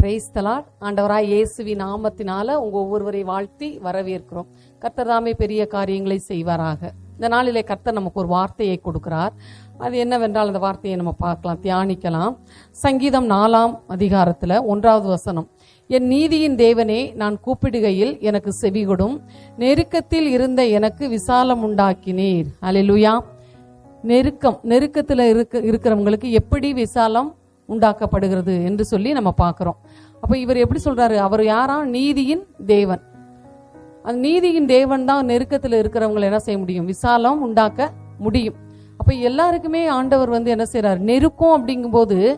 Price தலாட் ஆண்டவராய் இயேசுவி நாமத்தினால உங்க ஒவ்வொருவரை வாழ்த்தி வரவேற்கிறோம். கர்த்தர் தாமே பெரிய காரியங்களை செய்வாராக. இந்த நாளிலே கர்த்தர் நமக்கு ஒரு வார்த்தையை கொடுக்கிறார். அது என்னவென்றால் அந்த வார்த்தையை நம்ம பார்க்கலாம் தியானிக்கலாம். சங்கீதம் நாலாம் அதிகாரத்துல ஒன்றாவது வசனம். என் நீதியின் தேவனே நான் கூப்பிடுகையில் எனக்கு செவிகொடும். நெருக்கத்தில் இருந்த எனக்கு விசாலம் உண்டாக்கினீர். அலிலுயா நெருக்கம் நெருக்கத்தில் இருக்க இருக்கிறவங்களுக்கு எப்படி விசாலம் உண்டாக்கப்படுகிறது என்று சொல்லி நம்ம பார்க்குறோம். அப்போ இவர் எப்படி சொல்றாரு? அவர் யாரா? நீதியின் தேவன். அந்த நீதியின் தேவன் தான் நெருக்கத்தில் இருக்கிறவங்களை என்ன செய்ய முடியும்? விசாலம் உண்டாக்க முடியும். அப்போ எல்லாருக்குமே ஆண்டவர் வந்து என்ன செய்றார்? நெருக்கம் அப்படிங்கும்போது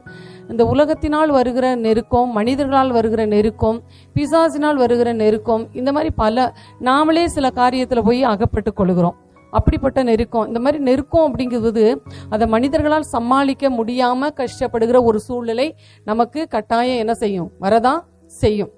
இந்த உலகத்தினால் வருகிற நெருக்கம் மனிதர்களால் வருகிற நெருக்கம் பிசாசினால் வருகிற நெருக்கம் இந்த மாதிரி பல நாமளே சில காரியத்தில் போய் அகப்பட்டு கொள்கிறோம். அப்படிப்பட்ட நெருக்கம். இந்த மாதிரி நெருக்கம் அப்படிங்கிறது அதை மனிதர்களால் சமாளிக்க முடியாம கஷ்டப்படுகிற ஒரு சூழ்நிலை நமக்கு கட்டாயம் என்ன செய்யும்? வரதான் செய்யும்.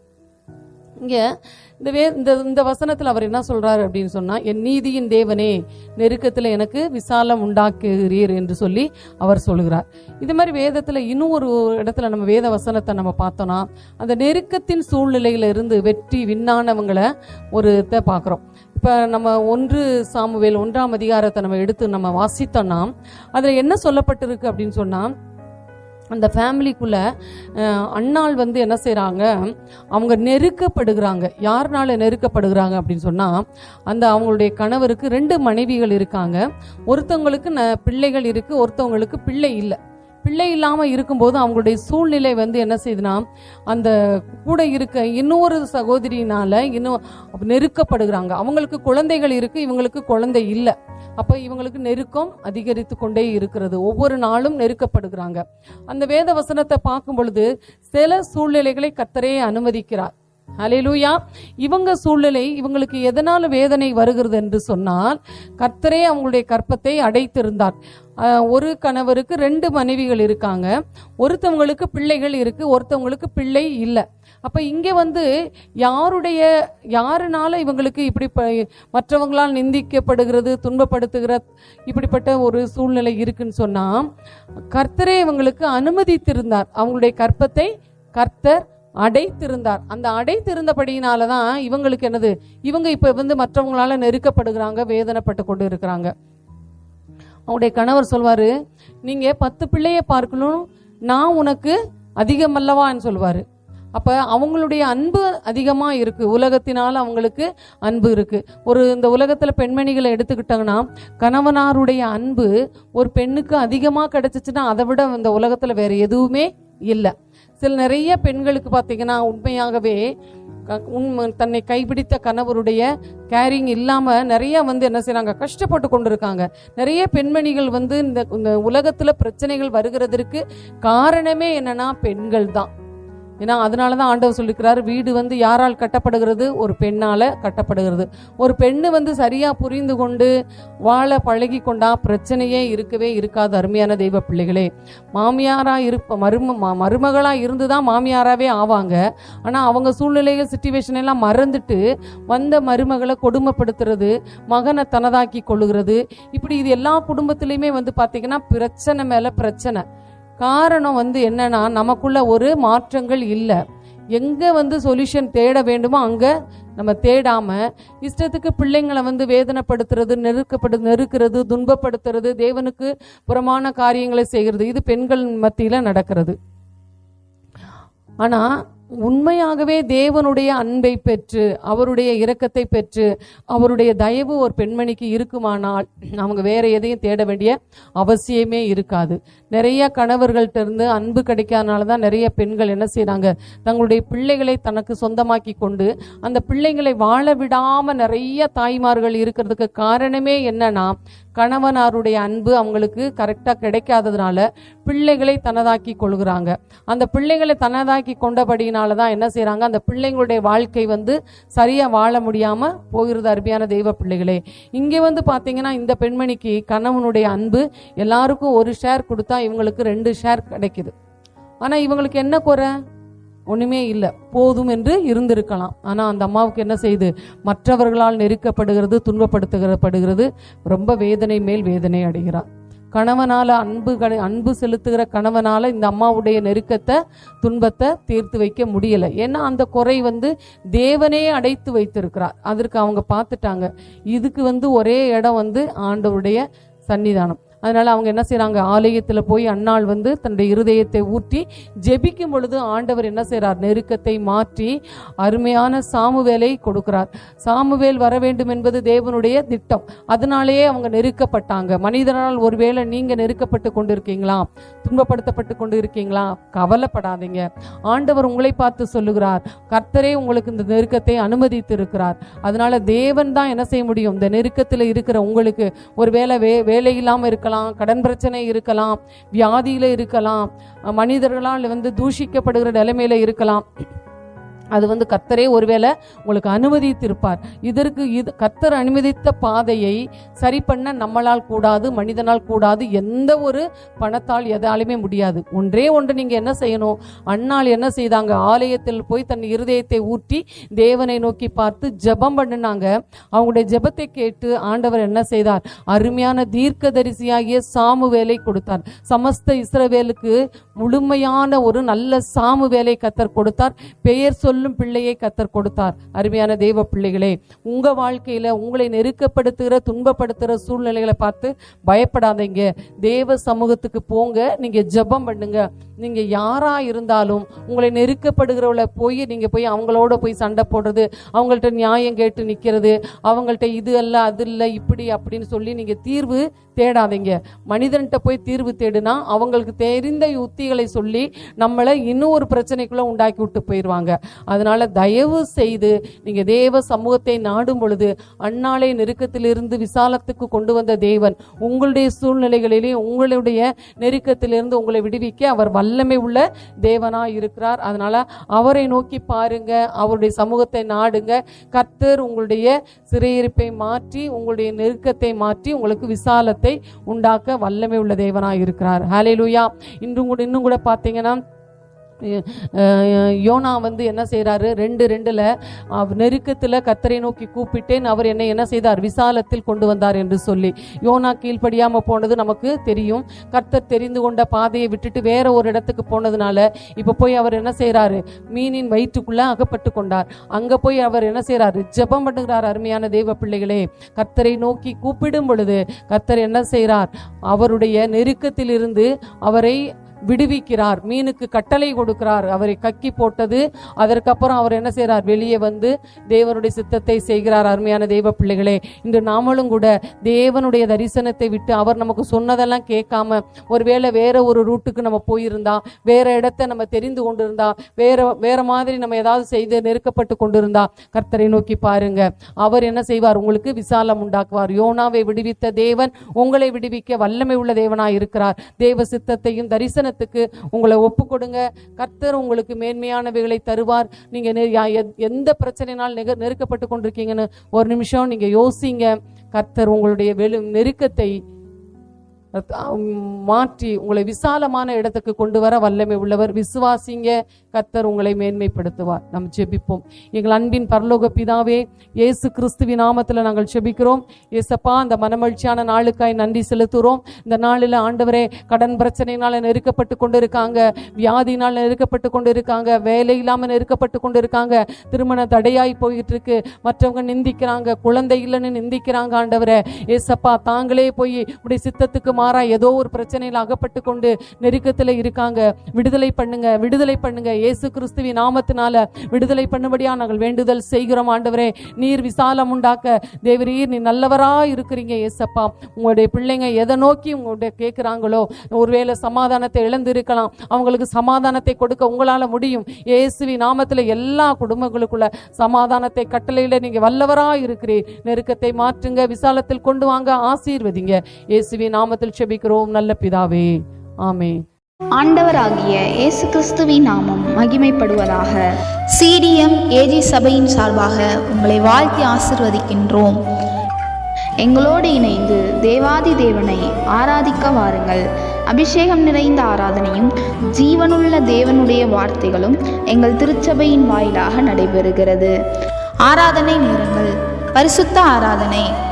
இங்கே இந்த வே இந்த இந்த வசனத்தில் அவர் என்ன சொல்கிறாரு அப்படின்னு சொன்னால் என் நீதியின் தேவனே நெருக்கத்தில் எனக்கு விசாலம் உண்டாக்குகிறீர் என்று சொல்லி அவர் சொல்கிறார் இது மாதிரி வேதத்தில் இன்னும் ஒரு இடத்துல நம்ம வேத வசனத்தை நம்ம பார்த்தோன்னா அந்த நெருக்கத்தின் சூழ்நிலையில இருந்து வெற்றி விண்ணானவங்களை ஒரு இதை பார்க்குறோம். இப்போ நம்ம ஒன்று சாமுவேல் ஒன்றாம் அதிகாரத்தை நம்ம எடுத்து நம்ம வாசித்தோம்னா அதில் என்ன சொல்லப்பட்டிருக்கு அப்படின்னு சொன்னால் அந்த ஃபேமிலிக்குள்ளே அண்ணாள் வந்து என்ன செய்கிறாங்க அவங்க நெருக்கப்படுகிறாங்க. யாருனால நெருக்கப்படுகிறாங்க அப்படின்னு சொன்னால் அந்த அவங்களுடைய கணவருக்கு ரெண்டு மனைவிகள் இருக்காங்க. ஒருத்தவங்களுக்கு ந பிள்ளைகள் இருக்குது ஒருத்தவங்களுக்கு பிள்ளை இல்லை. பிள்ளை இல்லாமல் இருக்கும்போது அவங்களுடைய சூழ்நிலை வந்து என்ன செய்யுதுன்னா அந்த கூட இருக்க இன்னொரு சகோதரியினால் இன்னும் நெருக்கப்படுகிறாங்க. அவங்களுக்கு குழந்தைகள் இருக்கு இவங்களுக்கு குழந்தை இல்லை. அப்போ இவங்களுக்கு நெருக்கம் அதிகரித்து கொண்டே இருக்கிறது. ஒவ்வொரு நாளும் நெருக்கப்படுகிறாங்க. அந்த வேத வசனத்தை பார்க்கும் பொழுது சில சூழ்நிலைகளை கத்தரே அனுமதிக்கிறார். அலையிலூயா இவங்க சூழ்நிலை இவங்களுக்கு எதனால வேதனை வருகிறது என்று சொன்னால் கர்த்தரே அவங்களுடைய கற்பத்தை அடைத்திருந்தார். ஒரு கணவருக்கு ரெண்டு மனைவிகள் இருக்காங்க. ஒருத்தவங்களுக்கு பிள்ளைகள் இருக்கு ஒருத்தவங்களுக்கு பிள்ளை இல்லை. அப்ப இங்க வந்து யாருடைய யாருனால இவங்களுக்கு இப்படி ப- மற்றவங்களால் நிந்திக்கப்படுகிறது துன்பப்படுத்துகிற இப்படிப்பட்ட ஒரு சூழ்நிலை இருக்குன்னு சொன்னா கர்த்தரே இவங்களுக்கு அனுமதித்திருந்தார். அவங்களுடைய கற்பத்தை கர்த்தர் அடைத்திருந்தார். அந்த அடைத்திருந்தபடியினால தான் இவங்களுக்கு என்னது? இவங்க இப்ப வந்து மற்றவங்களால நெருக்கப்படுகிறாங்க வேதனைப்பட்டு கொண்டு இருக்கிறாங்க. அவங்களுடைய கணவர் சொல்வாரு நீங்க பத்து பிள்ளைய பார்க்கணும் நான் உனக்கு அதிகமல்லவான்னு சொல்வாரு. அப்ப அவங்களுடைய அன்பு அதிகமா இருக்கு. உலகத்தினால அவங்களுக்கு அன்பு இருக்கு. ஒரு இந்த உலகத்துல பெண்மணிகளை எடுத்துக்கிட்டாங்கன்னா கணவனாருடைய அன்பு ஒரு பெண்ணுக்கு அதிகமா கிடைச்சிச்சுன்னா அதை விட இந்த உலகத்துல வேற எதுவுமே இல்லை. சில நிறைய பெண்களுக்கு பார்த்தீங்கன்னா உண்மையாகவே உண்மை தன்னை கைப்பிடித்த கணவருடைய கேரிங் இல்லாம நிறைய வந்து என்ன செய்கிறாங்க கஷ்டப்பட்டு கொண்டிருக்காங்க. நிறைய பெண்மணிகள் வந்து இந்த இந்த உலகத்துல பிரச்சனைகள் வருகிறதற்கு காரணமே என்னன்னா பெண்கள் தான் ஏன்னா அதனால தான் ஆண்டவர் சொல்லிக்கிறாரு வீடு வந்து யாரால் கட்டப்படுகிறது? ஒரு பெண்ணால் கட்டப்படுகிறது. ஒரு பெண்ணு வந்து சரியாக புரிந்து கொண்டு வாழ பழகி கொண்டா பிரச்சனையே இருக்கவே இருக்காது அருமையான தெய்வ பிள்ளைகளே. மாமியாராக இருப்ப மரும ம- இருந்து தான் மாமியாராகவே ஆவாங்க. ஆனால் அவங்க சூழ்நிலைகள் சுச்சுவேஷன் எல்லாம் மறந்துட்டு வந்த மருமகளை கொடுமைப்படுத்துறது மகனை தனதாக்கி கொள்ளுகிறது. இப்படி இது எல்லா குடும்பத்திலையுமே வந்து பார்த்திங்கன்னா பிரச்சனை மேலே பிரச்சனை. காரணம் வந்து என்னன்னா நமக்குள்ள ஒரு மாற்றங்கள் இல்லை. எங்கே வந்து சொல்யூஷன் தேட வேண்டுமோ அங்கே நம்ம தேடாம இஷ்டத்துக்கு பிள்ளைங்களை வந்து வேதனைப்படுத்துறது நெருக்கப்படு நெருக்கிறது துன்பப்படுத்துறது தேவனுக்கு புறமான காரியங்களை செய்கிறது இது பெண்கள் மத்தியில் நடக்கிறது. ஆனால் உண்மையாகவே தேவனுடைய அன்பை பெற்று அவருடைய இரக்கத்தை பெற்று அவருடைய தயவு ஒரு பெண்மணிக்கு இருக்குமானால் அவங்க வேற எதையும் தேட வேண்டிய அவசியமே இருக்காது. நிறைய கணவர்கள்ட்ட இருந்து அன்பு கிடைக்காதனால தான் நிறைய பெண்கள் என்ன செய்கிறாங்க தங்களுடைய பிள்ளைகளை தனக்கு சொந்தமாக்கி கொண்டு அந்த பிள்ளைங்களை வாழ விடாம நிறைய தாய்மார்கள் இருக்கிறதுக்கு காரணமே என்னன்னா கணவனாருடைய அன்பு அவங்களுக்கு கரெக்டாக கிடைக்காததுனால பிள்ளைகளை தனதாக்கி கொள்கிறாங்க. அந்த பிள்ளைகளை தனதாக்கி கொண்டபடியினால தான் என்ன செய்கிறாங்க அந்த பிள்ளைங்களுடைய வாழ்க்கை வந்து சரியாக வாழ முடியாமல் போகிறது அருமையான தெய்வ பிள்ளைகளே. இங்கே வந்து பார்த்தீங்கன்னா இந்த பெண்மணிக்கு கணவனுடைய அன்பு எல்லாருக்கும் ஒரு ஷேர் கொடுத்தா இவங்களுக்கு ரெண்டு ஷேர் கிடைக்குது. ஆனால் இவங்களுக்கு என்ன குறை? ஒண்ணுமே இல்லை. போதும் என்று இருந்திருக்கலாம். ஆனா அந்த அம்மாவுக்கு என்ன செய்யுது மற்றவர்களால் நெருக்கப்படுகிறது துன்பப்படுத்துகிறப்படுகிறது. ரொம்ப வேதனை மேல் வேதனை அடைகிறார். கணவனால அன்பு அன்பு செலுத்துகிற கணவனால இந்த அம்மாவுடைய நெருக்கத்தை துன்பத்தை தீர்த்து வைக்க முடியல. ஏன்னா அந்த குறை வந்து தேவனே அடைத்து வைத்திருக்கிறார். அதற்கு அவங்க பார்த்துட்டாங்க. இதுக்கு வந்து ஒரே இடம் வந்து ஆண்டவருடைய சன்னிதானம் அதனால அவங்க என்ன செய்கிறாங்க ஆலயத்துல போய் அன்னாள் வந்து தன்னுடைய இருதயத்தை ஊற்றி ஜெபிக்கும் பொழுது ஆண்டவர் என்ன செய்கிறார் நெருக்கத்தை மாற்றி அருமையான சாமுவேலை கொடுக்கிறார். சாமுவேல் வர வேண்டும் என்பது தேவனுடைய திட்டம். அதனாலேயே அவங்க நெருக்கப்பட்டாங்க. மனிதனால் ஒருவேளை நீங்க நெருக்கப்பட்டு கொண்டிருக்கீங்களா? துன்பப்படுத்தப்பட்டு கொண்டு இருக்கீங்களா கவலைப்படாதீங்க. ஆண்டவர் உங்களை பார்த்து சொல்லுகிறார். கர்த்தரே உங்களுக்கு இந்த நெருக்கத்தை அனுமதித்து இருக்கிறார் அதனால தேவன் தான் என்ன செய்ய முடியும்? இந்த நெருக்கத்தில் இருக்கிற உங்களுக்கு ஒருவேளை வே வேலை இல்லாமல் இருக்கலாம். கடன் பிரச்சனை இருக்கலாம் வியாதியில இருக்கலாம் மனிதர்களால் வந்து தூஷிக்கப்படுகிற நிலைமையில இருக்கலாம். அது வந்து கத்தரே ஒருவேளை உங்களுக்கு அனுமதித்திருப்பார். இதற்கு இது கத்தர் அனுமதித்த பாதையை சரி பண்ண நம்மளால் கூடாது மனிதனால் கூடாது எந்த ஒரு பணத்தால் எதாலுமே முடியாது. ஒன்றே ஒன்று நீங்கள் என்ன செய்யணும்? அண்ணால் என்ன செய்தாங்க? ஆலயத்தில் போய் தன் இருதயத்தை ஊற்றி தேவனை நோக்கி பார்த்து ஜெபம் பண்ணினாங்க. அவங்களுடைய ஜெபத்தை கேட்டு ஆண்டவர் என்ன செய்தார்? அருமையான தீர்க்கதரிசியாகிய சாமுவேலை கொடுத்தார். சமஸ்த இஸ்ரவேலுக்கு முழுமையான ஒரு நல்ல சாமு வேலை கத்தர் கொடுத்தார். பெயர் சொல்லும் பிள்ளையை கத்தர் கொடுத்தார். அருமையான தெய்வ பிள்ளைகளே உங்க வாழ்க்கையில உங்களை நெருக்கப்படுத்துகிற துன்பப்படுத்துகிற சூழ்நிலைகளை பார்த்து பயப்படாதீங்க. தேவ சமூகத்துக்கு போங்க நீங்க ஜெபம் பண்ணுங்க. நீங்க யாரா இருந்தாலும் உங்களை நெருக்கப்படுகிறவளை போய் நீங்க போய் அவங்களோட போய் சண்டை போடுறது அவங்கள்ட்ட நியாயம் கேட்டு நிக்கிறது அவங்கள்ட்ட இது அல்ல அது இல்லை இப்படி அப்படின்னு சொல்லி நீங்க தீர்வு தேடாதீங்க. மனிதன்கிட்ட போய் தீர்வு தேடுனா அவங்களுக்கு தெரிந்த யுக்திகளை சொல்லி நம்மளை இன்னும் ஒரு பிரச்சனைக்குள்ள உண்டாக்கி விட்டு போயிடுவாங்க அதனால தயவு செய்து நீங்க தேவ சமூகத்தை நாடும் பொழுது அந்நாளை நெருக்கத்திலிருந்து விசாலத்துக்கு கொண்டு வந்த தேவன் உங்களுடைய சூழ்நிலைகளிலே உங்களுடைய நெருக்கத்திலிருந்து உங்களை விடுவிக்க அவர் வல்லமை உள்ள தேவனா இருக்கிறார். அதனால அவரை நோக்கி பாருங்க அவருடைய சமூகத்தை நாடுங்க. கர்த்தர் உங்களுடைய சிறையிருப்பை மாற்றி உங்களுடைய நெருக்கத்தை மாற்றி உங்களுக்கு விசாலத்தை உண்டாக்க வல்லமை உள்ள தேவனா இருக்கிறார். ஹalleluya இன்றும் கூட இன்னும் கூட பார்த்தீங்கன்னா யோனா வந்து என்ன செய்கிறாரு ரெண்டு ரெண்டில் அவ் கத்தரை நோக்கி கூப்பிட்டேன். அவர் என்னை என்ன செய்தார்? விசாலத்தில் கொண்டு வந்தார் என்று சொல்லி. யோனா கீழ்ப்படியாமல் போனது நமக்கு தெரியும். கர்த்தர் தெரிந்து கொண்ட பாதையை விட்டுட்டு வேற ஒரு இடத்துக்கு போனதுனால இப்போ போய் அவர் என்ன செய்கிறாரு மீனின் வயிற்றுக்குள்ளே அகப்பட்டு கொண்டார். அங்கே போய் அவர் என்ன செய்கிறாரு ஜெபம் பண்ணுகிறார் அருமையான தெய்வ பிள்ளைகளே. கர்த்தரை நோக்கி கூப்பிடும் பொழுது கர்த்தர் என்ன செய்கிறார் அவருடைய நெருக்கத்திலிருந்து அவரை விடுவிக்கிறார். மீனுக்கு கட்டளை கொடுக்கிறார். அவரை கக்கி போட்டது. அதற்கப்புறம் அவர் என்ன செய்கிறார்? வெளியே வந்து தேவனுடைய சித்தத்தை செய்கிறார். அருமையான தெய்வ பிள்ளைகளே இன்று நாமளும் கூட தேவனுடைய தரிசனத்தை விட்டு அவர் நமக்கு சொன்னதெல்லாம் கேட்காம ஒருவேளை வேற ஒரு ரூட்டுக்கு நம்ம போயிருந்தா வேற இடத்தை நம்ம தெரிந்து கொண்டிருந்தா வேற வேற மாதிரி நம்ம ஏதாவது செய்து நெருக்கப்பட்டு கொண்டிருந்தா கர்த்தரை நோக்கி பாருங்க. அவர் என்ன செய்வார்? உங்களுக்கு விசாலம் உண்டாக்குவார். யோனாவை விடுவித்த தேவன் உங்களை விடுவிக்க வல்லமை உள்ள தேவனாய் இருக்கிறார். தேவ சித்தத்தையும் தரிசனத்துக்கு உங்களை ஒப்பு கொடுங்க. கர்த்தர் உங்களுக்கு மேன்மையானவைகளை தருவார். நீங்க எந்த பிரச்சனையினால் நெக நெருக்கப்பட்டு கொண்டிருக்கீங்கன்னு ஒரு நிமிஷம் நீங்க யோசிங்க. கர்த்தர் உங்களுடைய வெளு நெருக்கத்தை மாற்றி உங்களை விசாலமான இடத்துக்கு கொண்டு வர வல்லமை உள்ளவர் விசுவாசிங்க. கத்தர் உங்களை மேன்மைப்படுத்துவார். நாம் ஜெபிப்போம். எங்கள் அன்பின் பரலோக பிதாவே இயேசு கிறிஸ்துவி நாமத்தில் நாங்கள் ஜெபிக்கிறோம். ஏசப்பா அந்த மனமகிழ்ச்சியான நாளுக்காய் நன்றி செலுத்துகிறோம் இந்த நாளில் ஆண்டவரே கடன் பிரச்சனையினால் நெருக்கப்பட்டு கொண்டு இருக்காங்க வியாதினால் நெருக்கப்பட்டு கொண்டு இருக்காங்க வேலை இல்லாமல் நெருக்கப்பட்டு கொண்டு இருக்காங்க திருமண தடையாய் போயிட்டு இருக்கு மற்றவங்க நிந்திக்கிறாங்க. குழந்தை இல்லைன்னு நிந்திக்கிறாங்க ஆண்டவரே. ஏசப்பா தாங்களே போய் உடைய சித்தத்துக்கு மாறா ஏதோ ஒரு பிரச்சனையில் அகப்பட்டு கொண்டு நெருக்கத்தில் இருக்காங்க. விடுதலை பண்ணுங்க விடுதலை பண்ணுங்க. இயேசு கிறிஸ்துவின் நாமத்தினால விடுதலை பண்ணும்படியா நாங்கள் வேண்டுதல் செய்கிறோம். ஆண்டவரே நீர் விசாலம் உண்டாக்க. தேவரீர் நீ நல்லவரா இருக்கிறீங்க ஏசப்பா உங்களுடைய பிள்ளைங்க எதை நோக்கி உங்களுடைய கேட்குறாங்களோ ஒருவேளை சமாதானத்தை இழந்து இருக்கலாம் அவங்களுக்கு சமாதானத்தை கொடுக்க உங்களால் முடியும். இயேசுவி நாமத்தில் எல்லா குடும்பங்களுக்குள்ள சமாதானத்தை கட்டளையில நீங்கள் வல்லவரா இருக்கிறீர். நெருக்கத்தை மாற்றுங்க விசாலத்தில் கொண்டு வாங்க ஆசீர்வதிங்க. இயேசுவி நாமத்தில் செபிக்கிறோம். நல்ல பிதாவே. ஆமே ஆண்டவராகிய இயேசு கிறிஸ்துவின் நாமம் மகிமைப்படுவதாக. சிடிஎம் ஏஜி சபையின் சார்பாக உங்களை வாழ்த்தி ஆசிர்வதிக்கின்றோம். எங்களோடு இணைந்து தேவாதி தேவனை ஆராதிக்க வாருங்கள். அபிஷேகம் நிறைந்த ஆராதனையும் ஜீவனுள்ள தேவனுடைய வார்த்தைகளும் எங்கள் திருச்சபையின் வாயிலாக நடைபெறுகிறது. ஆராதனை நேரங்கள் பரிசுத்த ஆராதனை